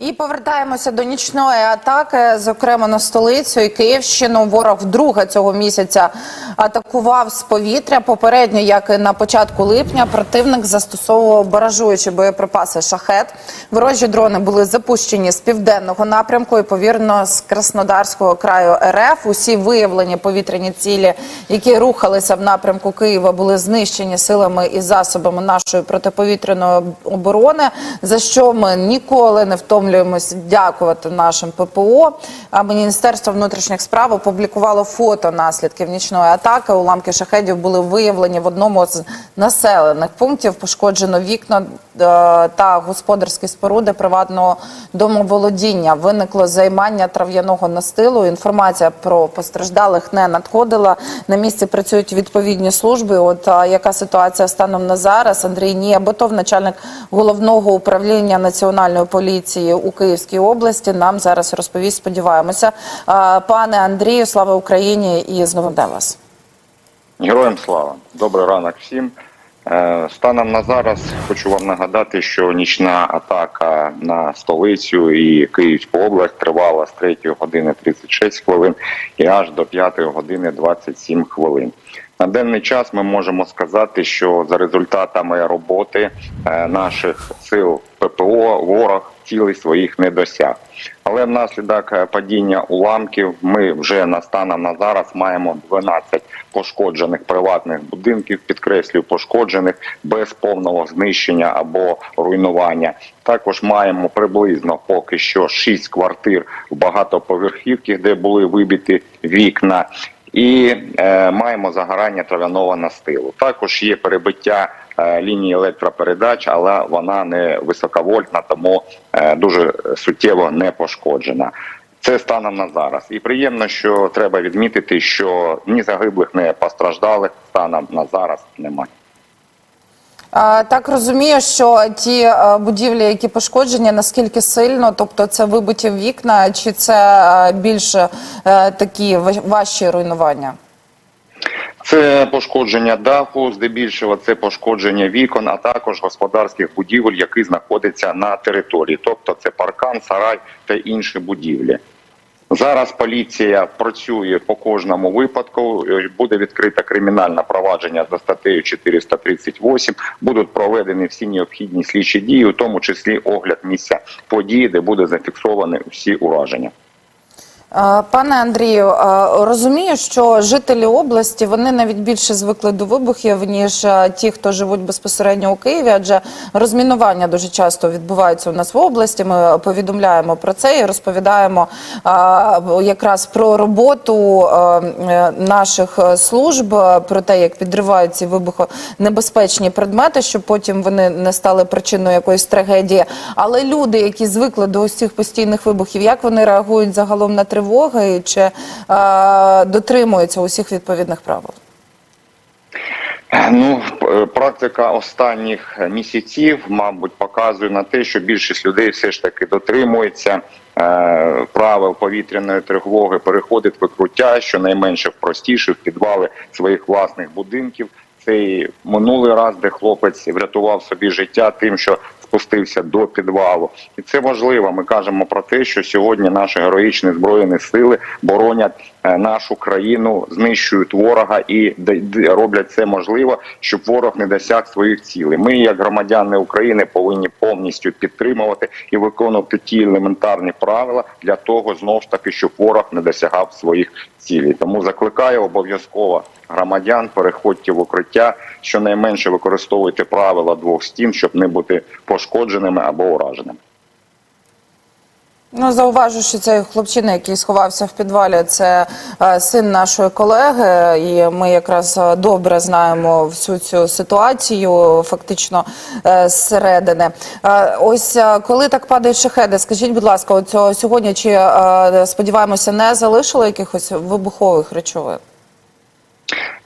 І повертаємося до нічної атаки, зокрема на столицю і Київщину. Ворог вдруге цього місяця атакував з повітря. Попередньо, як і на початку липня, противник застосовував баражуючі боєприпаси шахет. Ворожі дрони були запущені з південного напрямку і повірно з Краснодарського краю РФ. Усі виявлені повітряні цілі, які рухалися в напрямку Києва, були знищені силами і засобами нашої протиповітряної оборони. За що ми ніколи не втомлюємось дякувати нашим ППО. А Міністерство внутрішніх справ опублікувало фото наслідків нічної атаки. Уламки шахедів були виявлені в одному з населених пунктів. Пошкоджено вікна е, та господарські споруди приватного домоволодіння. Виникло займання трав'яного настилу. Інформація про постраждалих не надходила. На місці працюють відповідні служби. От яка ситуація станом на зараз? Андрій Ніаботов, начальник головного управління національної поліції у Київській області, нам зараз розповість. Сподіваємося, пане Андрію, слава Україні і з новим днем вас. Героям слава! Добрий ранок всім. Е, Станом на зараз хочу вам нагадати, що нічна атака на столицю і Київську область тривала з 3 години 36 хвилин і аж до 5 години 27 хвилин. На денний час ми можемо сказати, що за результатами роботи е, наших сил ППО ворог цілей своїх не досяг. Але внаслідок е, падіння уламків ми вже на станом на зараз маємо 12 пошкоджених приватних будинків, підкреслюю, пошкоджених без повного знищення або руйнування. Також маємо приблизно поки що 6 квартир в багатоповерхівки, де були вибиті вікна. І е, маємо загорання трав'яного настилу. Також є перебиття е, лінії електропередач, але вона не високовольтна, тому е, дуже суттєво не пошкоджена. Це станом на зараз. І приємно, що треба відмітити, що ні загиблих, ні постраждалих станом на зараз немає. Так розумію, що ті е, будівлі, які пошкоджені, наскільки сильно, тобто це вибиті вікна, чи це е, більш е, такі ва- важчі руйнування? Це пошкодження даху, здебільшого це пошкодження вікон, а також господарських будівель, які знаходяться на території, тобто це паркан, сарай та інші будівлі. Зараз поліція працює по кожному випадку. Е, Буде відкрите кримінальне провадження за статтею 438. Будуть проведені всі необхідні слідчі дії, у тому числі огляд місця події, де буде зафіксовані всі ураження. Е, Пане Андрію, е, розумію, що жителі області вони навіть більше звикли до вибухів, ніж е, ті, хто живуть безпосередньо у Києві, адже розмінування дуже часто відбувається у нас в області. Ми повідомляємо про це і розповідаємо якраз про роботу наших служб, про те, як підривають ці вибухонебезпечні предмети, щоб потім вони не стали причиною якоїсь трагедії. Але люди, які звикли до цих постійних вибухів, як вони реагують загалом на тривоги, чи е, дотримуються усіх відповідних правил? Ну, практика останніх місяців, мабуть, показує на те, що більшість людей все ж таки дотримується е, правил повітряної тривоги, переходить викруття щонайменше в простіше в підвали своїх власних будинків. Цей минулий раз, де хлопець врятував собі життя тим, що спустився до підвалу, і це важливо. Ми кажемо про те, що сьогодні наші героїчні збройні сили боронять е, нашу країну, знищують ворога і роблять це можливо, щоб ворог не досяг своїх цілей. Ми, як громадяни України, повинні повністю підтримувати і виконувати ті елементарні правила для того, знов ж таки, щоб ворог не досягав своїх цілей. Тому закликаю обов'язково громадян, переходьте в укриття, щонайменше використовуйте правила двох стін, щоб не бути пошкодженими або ураженими. Ну, зауважу, що цей хлопчина, який сховався в підвалі, це е, син нашої колеги, і ми якраз е, добре знаємо всю цю ситуацію, фактично е, зсередини. Е, ось е, коли так падають шахеди, скажіть, будь ласка, оцього сьогодні чи е, сподіваємося, не залишило якихось вибухових речовин?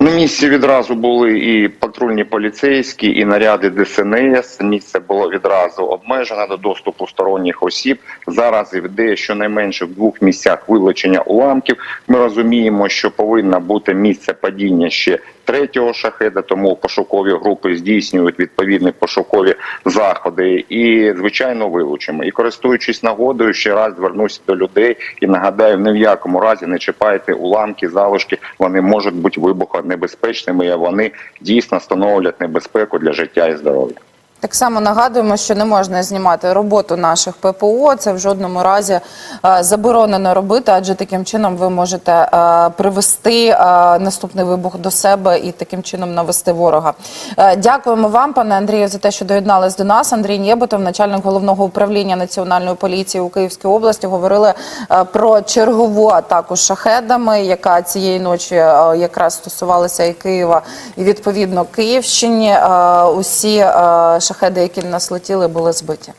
На місці відразу були і патрульні поліцейські, і наряди ДСНС. Місце було відразу обмежено до доступу сторонніх осіб. Зараз йде щонайменше в двох місцях вилучення уламків. Ми розуміємо, що повинно бути місце падіння ще третього шахеда, тому пошукові групи здійснюють відповідні пошукові заходи і, звичайно, вилучимо. І користуючись нагодою, ще раз звернуся до людей і нагадаю, ні в якому разі не чіпайте уламки, залишки. Вони можуть бути вибухонебезпечними, і вони дійсно становлять небезпеку для життя і здоров'я. Так само нагадуємо, що не можна знімати роботу наших ППО. Це в жодному разі е, заборонено робити, адже таким чином ви можете е, привести е, наступний вибух до себе і таким чином навести ворога. Дякуємо вам, пане Андрію, за те, що доєднались до нас. Андрій Нєботов, начальник головного управління національної поліції у Київській області, говорили про чергову атаку шахедами, яка цієї ночі якраз стосувалася і Києва, і відповідно Київщині. Усі е, шахеди, які на нас летіли, були збиті.